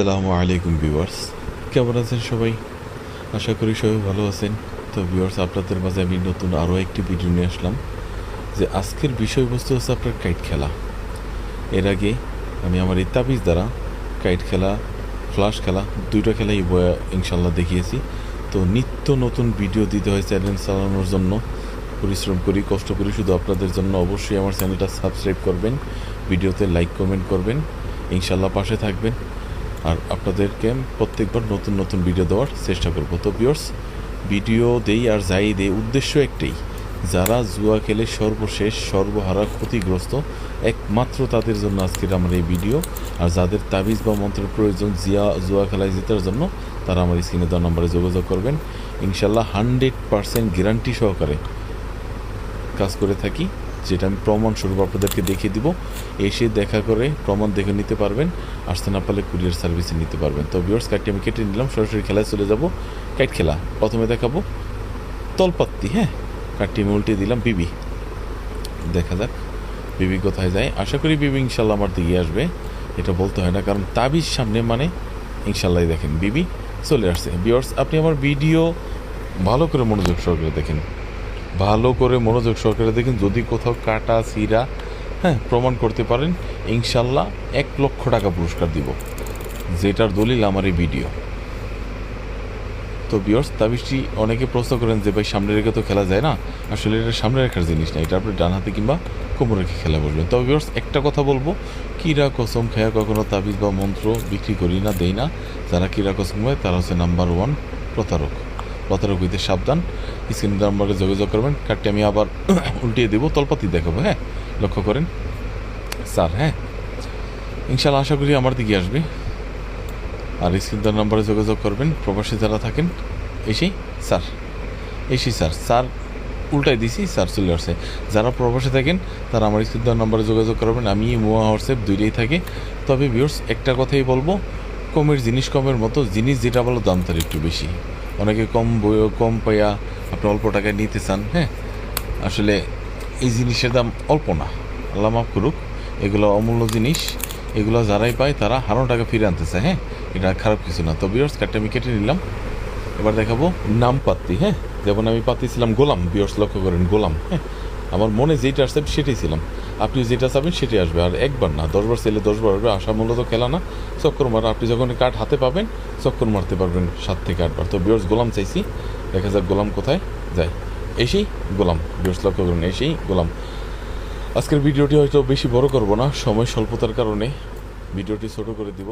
আসসালামু আলাইকুম ভিউয়ার্স। কেমন আছেন সবাই? আশা করি সবাই ভালো আছেন। তো ভিউয়ার্স, আপনাদের মাঝে আমি নতুন আরও একটি ভিডিও নিয়ে আসলাম, যে আজকের বিষয়বস্তু হচ্ছে আপনার কাইট খেলা। এর আগে আমি আমার এই তাবিজ দ্বারা কাইট খেলা ফ্লাশ খেলা, দুইটা খেলাই বয়া ইনশাল্লাহ দেখিয়েছি। তো নিত্য নতুন ভিডিও দিতে হয় চ্যানেল চালানোর জন্য। পরিশ্রম করি, কষ্ট করি, শুধু আপনাদের জন্য। অবশ্যই আমার চ্যানেলটা সাবস্ক্রাইব করবেন, ভিডিওতে লাইক কমেন্ট করবেন। ইনশাল্লাহ পাশে থাকবেন। আর আপনাদেরকে প্রত্যেকবার নতুন নতুন ভিডিও দেওয়ার চেষ্টা করব। তো বিয়র্স ভিডিও দেই আর যাই দেই, উদ্দেশ্য একটাই, যারা জুয়া খেলে সর্বশেষ, সর্বহারা ক্ষতিগ্রস্ত, একমাত্র তাদের জন্য আজকের আমার এই ভিডিও আর যাদের তাবিজ বা মন্ত্রের প্রয়োজন, জিয়া, জুয়া খেলায় জেতার জন্য, তারা আমার স্ক্রিনে দেওয়া নম্বরে যোগাযোগ করবেন। ইনশাল্লাহ হান্ড্রেড পারসেন্ট গ্যারান্টি সহকারে কাজ করে থাকি। যেটা আমি প্রমাণ স্বরূপ আপনাদেরকে দেখিয়ে দিব। এসে দেখা করে প্রমাণ দেখে নিতে পারবেন আসতে না পারলে কুরিয়ার সার্ভিসে নিতে পারবেন। তো ভিউয়ার্স কার্ডটি আমি কেটে নিলাম, সরাসরি খেলায় চলে যাব। কাইট খেলা, প্রথমে দেখাবো তলপাত্তি হ্যাঁ? কার্ডটি আমি উল্টে দিলাম, বিবি। দেখা যাক, বিবি কোথায় যায়। আশা করি বিবি ইনশাল্লাহ আমার দিকে আসবে। এটা বলতে হয় না, কারণ তাবিজ সামনে মানে ইনশাল্লাহ দেখেন বিবি চলে আসছে। ভিউয়ার্স আপনি আমার ভিডিও ভালো করে মনোযোগ সহকারে দেখেন। ভালো করে মনোযোগ সহকারে দেখেন, যদি কোথাও কাটা, সিরা হ্যাঁ প্রমাণ করতে পারেন, ইনশাল্লাহ এক লক্ষ টাকা পুরস্কার দিব। যেটার দলিল আমার এই ভিডিও। তো বিয়র্স তাবিজটি অনেকে প্রশ্ন করেন যে, ভাই, সামনে রেখে তো খেলা যায় না? আসলে এটা সামনে রাখার জিনিস না, এটা আপনি ডান হাতে কিংবা কোমর রেখে খেলা বসবেন। তবে বিয়র্স একটা কথা বলব, কিরা, কসম খেয়া কখনো তাবিজ বা মন্ত্র বিক্রি করি না, দেই না। যারা কিরা, কসম হয় তারা হচ্ছে নাম্বার ওয়ান প্রতারক। হইতে সাবধান। স্ক্রিন নাম্বারে যোগাযোগ করবেন। কার্ডটি আমি আবার উল্টিয়ে দেবো, তলপাতি দেখাবো হ্যাঁ? লক্ষ্য করেন। স্যার হ্যাঁ? ইনশাল্লাহ আশা করি আমার দিকে আসবে। আর স্ক্রিন নাম্বারে যোগাযোগ করবেন। প্রবাসী যারা থাকেন, এসেই স্যার এসেই স্যার স্যার উল্টাই দিছি, স্যার চলে আসছে। যারা প্রবাসে থাকেন, তারা আমার স্ক্রিন নাম্বারে যোগাযোগ করবেন। আমি মোয়া হোয়াটসঅ্যাপ দুইটাই থাকে। তবে ভিউর্স একটা কথাই বলব, কমের জিনিস কমের মতো, জিনিস যেটা বলো দাম তার একটু বেশি। অনেকে কম কম পাইয়া আপনি অল্প টাকায় নিতে চান হ্যাঁ? আসলে এই জিনিসের দাম অল্প না। আল্লাহ মাফ করুক, এগুলো অমূল্য জিনিস। এগুলো যারাই পায় তারা হারানো টাকা ফিরে আনতে চায় হ্যাঁ? এটা খারাপ কিছু না। তো বিয়ার্স কার্ডটা আমি কেটে নিলাম। এবার দেখাবো নাম পাত্তি হ্যাঁ? যেমন আমি পাত্তি ছিলাম গোলাম বিয়ার্স লক্ষ্য করেন, গোলাম হ্যাঁ? আমার মনে যেটা আসছে সেটাই ছিলাম। আপনি যেটা চাবেন সেটাই আসবে। আর একবার না দশবার ছেলে দশবার আসবে, আশা মূলত খেলা না। চক্কর মারা, আপনি যখন কার্ড হাতে পাবেন, চক্কর মারতে পারবেন সাত থেকে আটবার। তো বিয়ার্স গোলাম চাইছি দেখা যাক গোলাম কোথায়? যায় এসেই গোলাম। বিয়ার্স লক্ষ্য করুন, এসেই গোলাম। আজকের ভিডিওটি হয়তো বেশি বড় করব না, সময় স্বল্পতার কারণে। ভিডিওটি ছোট করে দিব।